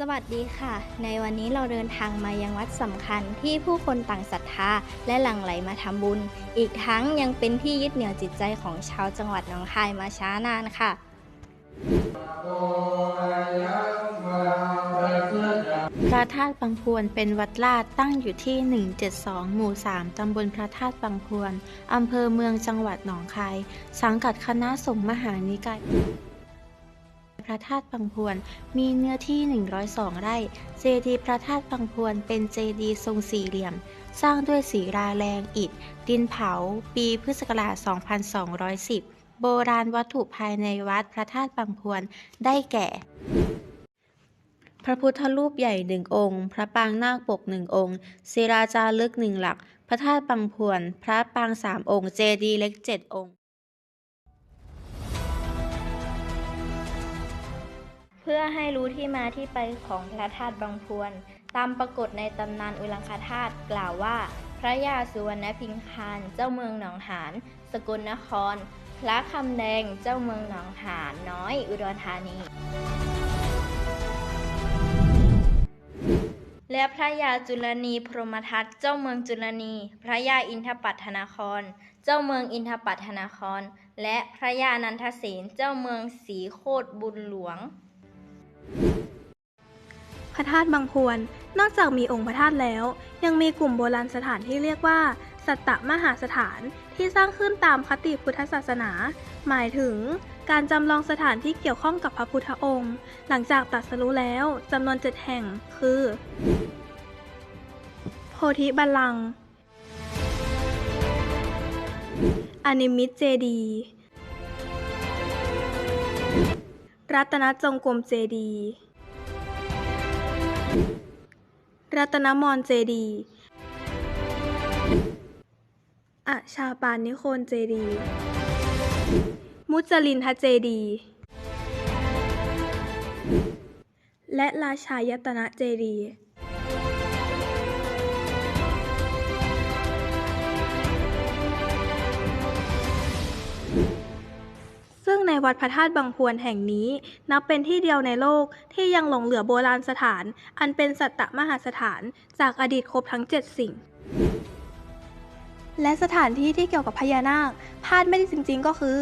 สวัสดีค่ะ ในวันนี้เราเดินทางมายังวัดสำคัญที่ผู้คนต่างศรัทธาและหลั่งไหลมาทำบุญ อีกทั้งยังเป็นที่ยึดเหนี่ยวจิตใจของชาวจังหวัดหนองคายมาช้านานค่ะ พระธาตุบางพวนเป็นวัดลาดตั้งอยู่ที่ 172 หมู่ 3 ตำบลพระธาตุบางพวน อำเภอเมืองจังหวัดหนองคาย สังกัดคณะสงฆ์มหานิกาย พระธาตุบางพวน มีเนื้อที่ 102 ไร่ เจดีย์พระธาตุบางพวน เป็นเจดีย์ทรงสี่เหลี่ยม สร้างด้วยสีราแรงอิฐ ดินเผา ปีพุทธศักราช 2210 โบราณวัตถุภายในวัดพระธาตุบางพวน ได้แก่ พระพุทธรูปใหญ่หนึ่งองค์ พระปางนาคปกหนึ่งองค์ศิราจารึกหนึ่งหลัก พระธาตุบางพวน พระปางสามองค์ เจดีย์เล็กเจ็ดองค์ อให้รู้ที่มาที่ไปของพระธาตุบางพวน ตามปรากฏในตำนานอุลังคธาตุกล่าวว่า พระยาสุวรรณพิงคารเจ้าเมืองหนองหานสกลนคร พระคำแดงเจ้าเมืองหนองหานน้อยอุดรธานี และพระยาจุลนีพรหมทัตเจ้าเมืองจุลนี พระยาอินทปัตถนคร เจ้าเมืองอินทปัตถนคร และพระยานันทเสนเจ้าเมืองศรีโคตรบุญหลวง พระธาตุบางพวน นอกจากมีองค์พระธาตุแล้ว ยังมีกลุ่มโบราณสถานที่เรียกว่า สัตตมหาสถานที่สร้างขึ้นตามคติพุทธศาสนา หมายถึงการจำลองสถานที่เกี่ยวข้องกับพระพุทธองค์ หลังจากตรัสรู้แล้วจำนวนเจ็ดแห่งคือ โพธิบัลลังก์อนิมิตเจดีย์ รัตนจงกรมเจดีย์รัตนมรเจดีย์อาชาปานนิโคนเจดีย์มุจลินทเจดีย์และราชายตนะเจดีย์ ในวัดพระธาตุบางพวนแห่งนี้ นับเป็นที่เดียวในโลกที่ยังหลงเหลือโบราณสถาน อันเป็นสัตตมหาสถาน จากอดีตครบทั้ง 7 สิ่ง และสถานที่ที่เกี่ยวกับพญานาคพลาดไม่ได้จริง ๆ ก็คือ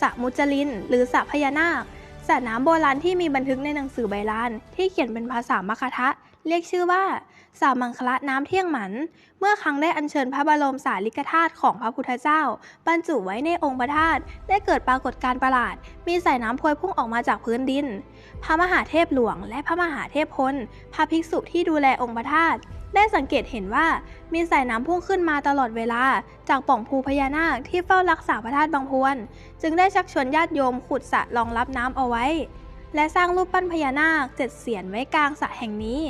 สระมุจลิน หรือสระพญานาคสระน้ำโบราณที่มีบันทึกในหนังสือใบลาน ที่เขียนเป็นภาษามคทะ เรียกชื่อว่า สระมังคละน้ำเที่ยงหมัน เมื่อครั้งได้อัญเชิญพระบรมสารีริกธาตุของพระพุทธเจ้า บรรจุไว้ในองค์พระธาตุได้เกิดปรากฏการณ์ประหลาด มีสายน้ำพวยพุ่งออกมาจากพื้นดิน พระมหาเทพหลวง และพระมหาเทพพลพระภิกษุที่ดูแลองค์พระธาตุได้สังเกตเห็นว่ามีสายน้ำพุ่งขึ้นมาตลอดเวลา จากป่องภูพญานาคที่เฝ้ารักษาพระธาตุบางพวน จึงได้ชักชวนญาติโยมขุดสระรองรับน้ำเอาไว้ และสร้างรูปปั้นพญานาคเจ็ดเสียนไว้กลางสระแห่งนี้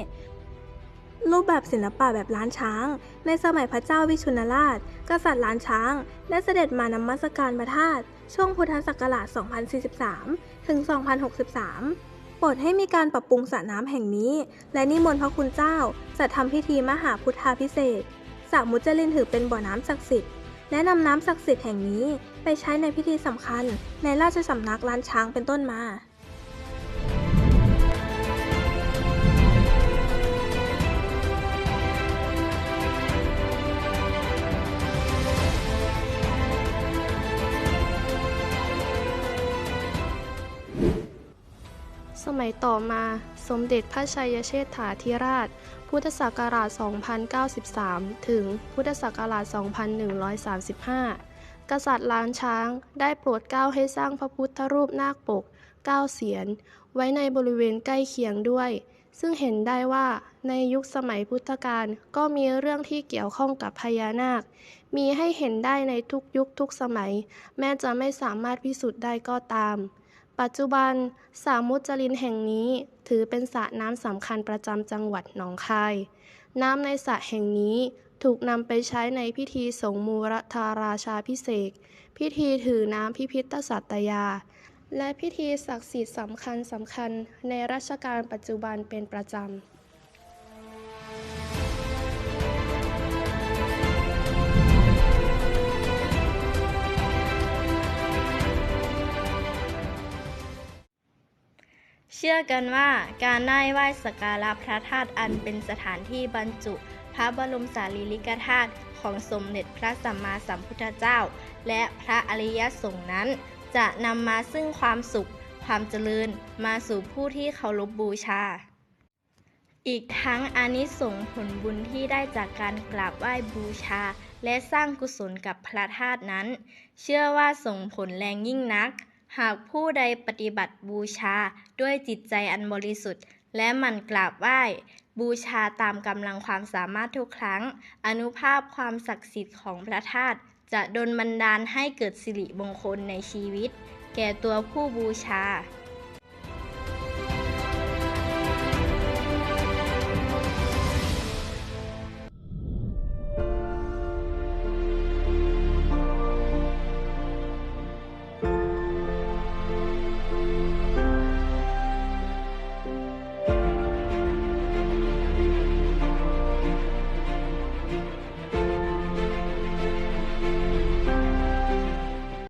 รูปแบบศิลปะแบบล้านช้าง ในสมัยพระเจ้าวิชุนราช กษัตริย์ล้านช้าง ได้เสด็จมานมัสการพระธาตุช่วงพุทธศักราช 2043 ถึง 2063 โปรดให้มีการปรับปรุงสระน้ำแห่งนี้ และนิมนต์พระคุณเจ้าจัดทำพิธีมหาพุทธาพิเศษสระมุจลินถือเป็นบ่อน้ำศักดิ์สิทธิ์และนำน้ำศักดิ์สิทธิ์แห่งนี้ไปใช้ในพิธีสำคัญในราชสำนักล้านช้างเป็นต้นมา มัยต่อมาสมเด็จพระชัยเชษฐาธิราช พุทธศักราช 2093 ถึงพุทธศักราช 2135 กษัตริย์ล้านช้างได้โปรดเกล้าให้สร้างพระพุทธรูปนาคปก9เสียน ไว้ในบริเวณใกล้เคียงด้วย ซึ่งเห็นได้ว่าในยุคสมัยพุทธกาลก็มีเรื่องที่เกี่ยวข้องกับพญานาค มีให้เห็นได้ในทุกยุคทุกสมัย แม้จะไม่สามารถพิสูจน์ได้ก็ตาม ปัจจุบันสระมุจลินแห่งนี้ถือเป็นสระน้ำสำคัญประจำจังหวัดหนองคาย น้ำในสระแห่งนี้ถูกนำไปใช้ในพิธีสงมูรธาราชาพิเศษ พิธีถือน้ำพิพิธสัตยา และพิธีศักดิ์สิทธิ์สำคัญสำคัญในรัชกาลปัจจุบันเป็นประจำ ชื่อกันว่าการได้ไหว้สักการะพระธาตุอันเป็นสถานที่บรรจุ พระบรมสารีริกธาตุของสมเด็จพระสัมมาสัมพุทธเจ้า และพระอริยสงฆ์นั้น จะนำมาซึ่งความสุข ความเจริญมาสู่ผู้ที่เคารพบูชา อีกทั้งอานิสงส์ผลบุญที่ได้จากการกราบไหว้บูชา และสร้างกุศลกับพระธาตุนั้น เชื่อว่าส่งผลแรงยิ่งนัก หากผู้ใดปฏิบัติบูชาด้วยจิตใจอันบริสุทธิ์ และหมั่นกราบไหว้ บูชาตามกำลังความสามารถทุกครั้ง อนุภาพความศักดิ์สิทธิ์ของพระธาตุจะดลบันดาลให้เกิดสิริมงคลในชีวิต แก่ตัวผู้บูชา